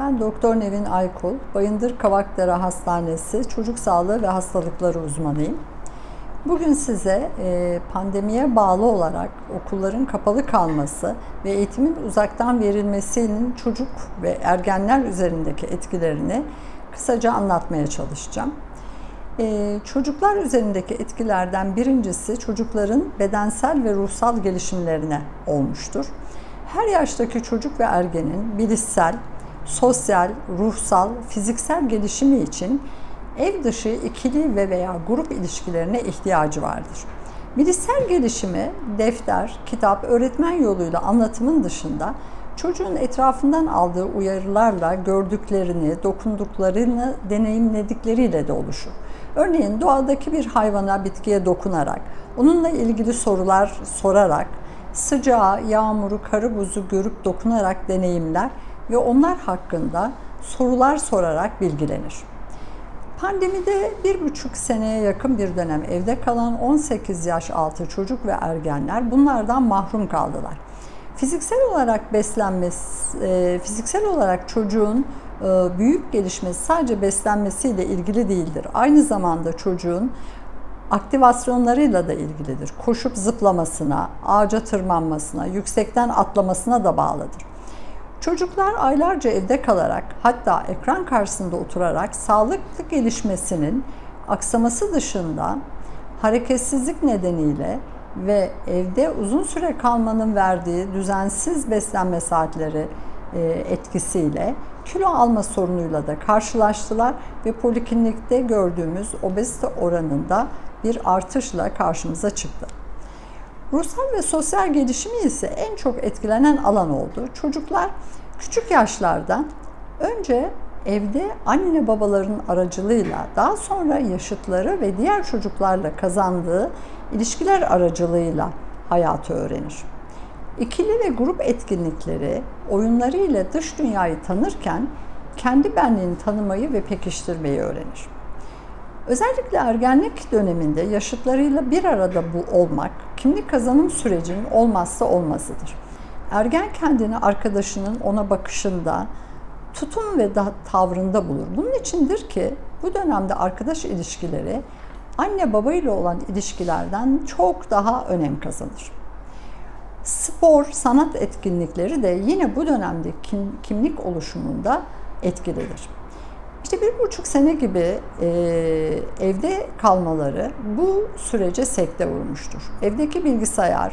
Ben Doktor Nevin Aykul, Bayındır Kavakdere Hastanesi Çocuk Sağlığı ve Hastalıkları uzmanıyım. Bugün size e, pandemiye bağlı olarak okulların kapalı kalması ve eğitimin uzaktan verilmesinin çocuk ve ergenler üzerindeki etkilerini kısaca anlatmaya çalışacağım. E, çocuklar üzerindeki etkilerden birincisi çocukların bedensel ve ruhsal gelişimlerine olmuştur. Her yaştaki çocuk ve ergenin bilişsel, sosyal, ruhsal, fiziksel gelişimi için ev dışı ikili ve veya grup ilişkilerine ihtiyacı vardır. Bilişsel gelişimi defter, kitap, öğretmen yoluyla anlatımın dışında çocuğun etrafından aldığı uyarılarla gördüklerini, dokunduklarını deneyimledikleriyle de oluşur. Örneğin doğadaki bir hayvana, bitkiye dokunarak, onunla ilgili sorular sorarak, sıcağı, yağmuru, karı buzu görüp dokunarak deneyimler ve onlar hakkında sorular sorarak bilgilenir. Pandemide bir buçuk seneye yakın bir dönem evde kalan 18 yaş altı çocuk ve ergenler bunlardan mahrum kaldılar. Fiziksel olarak beslenmesi, e, fiziksel olarak çocuğun e, büyük gelişmesi sadece beslenmesiyle ilgili değildir. Aynı zamanda çocuğun aktivasyonlarıyla da ilgilidir. Koşup zıplamasına, ağaca tırmanmasına, yüksekten atlamasına da bağlıdır. Çocuklar aylarca evde kalarak hatta ekran karşısında oturarak sağlıklı gelişmesinin aksaması dışında hareketsizlik nedeniyle ve evde uzun süre kalmanın verdiği düzensiz beslenme saatleri e, etkisiyle kilo alma sorunuyla da karşılaştılar ve poliklinikte gördüğümüz obezite oranında bir artışla karşımıza çıktı. Ruhsal ve sosyal gelişimi ise en çok etkilenen alan oldu. Çocuklar küçük yaşlardan önce evde anne babaların aracılığıyla daha sonra yaşıtları ve diğer çocuklarla kazandığı ilişkiler aracılığıyla hayatı öğrenir. İkili ve grup etkinlikleri oyunlarıyla dış dünyayı tanırken kendi benliğini tanımayı ve pekiştirmeyi öğrenir. Özellikle ergenlik döneminde yaşıtlarıyla bir arada bu olmak kimlik kazanım sürecinin olmazsa olmazıdır. Ergen kendini arkadaşının ona bakışında, tutum ve da tavrında bulur. Bunun içindir ki bu dönemde arkadaş ilişkileri anne baba ile olan ilişkilerden çok daha önem kazanır. Spor, sanat etkinlikleri de yine bu dönemde kim, kimlik oluşumunda etkilidir. İşte bir buçuk sene gibi e, evde kalmaları bu sürece sekte vurmuştur. Evdeki bilgisayar,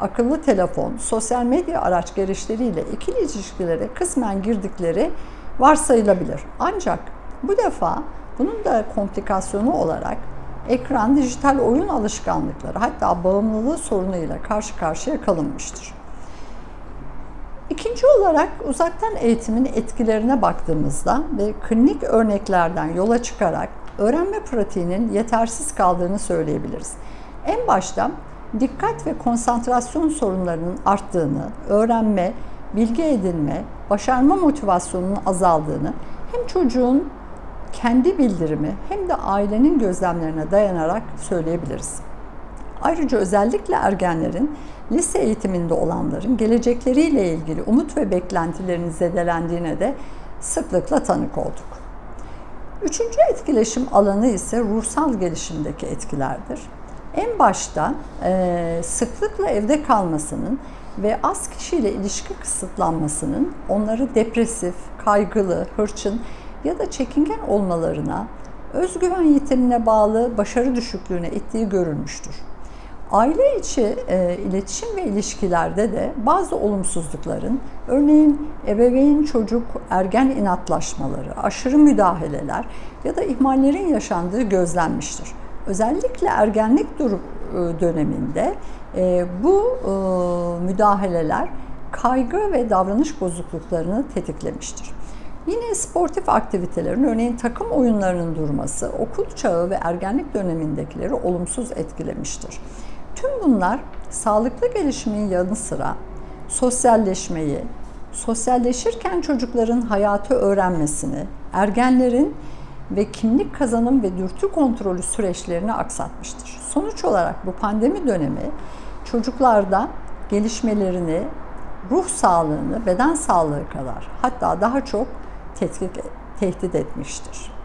akıllı telefon, sosyal medya araç gelişleriyle ikili ilişkilere kısmen girdikleri varsayılabilir. Ancak bu defa bunun da komplikasyonu olarak ekran, dijital oyun alışkanlıkları hatta bağımlılığı sorunuyla karşı karşıya kalınmıştır. İkinci olarak uzaktan eğitimin etkilerine baktığımızda ve klinik örneklerden yola çıkarak öğrenme pratiğinin yetersiz kaldığını söyleyebiliriz. En başta dikkat ve konsantrasyon sorunlarının arttığını, öğrenme, bilgi edinme, başarma motivasyonunun azaldığını hem çocuğun kendi bildirimi hem de ailenin gözlemlerine dayanarak söyleyebiliriz. Ayrıca özellikle ergenlerin lise eğitiminde olanların gelecekleriyle ilgili umut ve beklentilerinin zedelendiğine de sıklıkla tanık olduk. Üçüncü etkileşim alanı ise ruhsal gelişimdeki etkilerdir. En başta e, sıklıkla evde kalmasının ve az kişiyle ilişki kısıtlanmasının onları depresif, kaygılı, hırçın ya da çekingen olmalarına, özgüven yitimine bağlı başarı düşüklüğüne ittiği görülmüştür. Aile içi e, iletişim ve ilişkilerde de bazı olumsuzlukların, örneğin ebeveyn çocuk ergen inatlaşmaları, aşırı müdahaleler ya da ihmallerin yaşandığı gözlenmiştir. Özellikle ergenlik durum e, döneminde e, bu e, müdahaleler kaygı ve davranış bozukluklarını tetiklemiştir. Yine sportif aktivitelerin, örneğin takım oyunlarının durması, okul çağı ve ergenlik dönemindekileri olumsuz etkilemiştir. Tüm bunlar sağlıklı gelişimin yanı sıra sosyalleşmeyi, sosyalleşirken çocukların hayatı öğrenmesini, ergenlerin ve kimlik kazanım ve dürtü kontrolü süreçlerini aksatmıştır. Sonuç olarak bu pandemi dönemi çocuklarda gelişmelerini, ruh sağlığını, beden sağlığı kadar hatta daha çok tehdit etmiştir.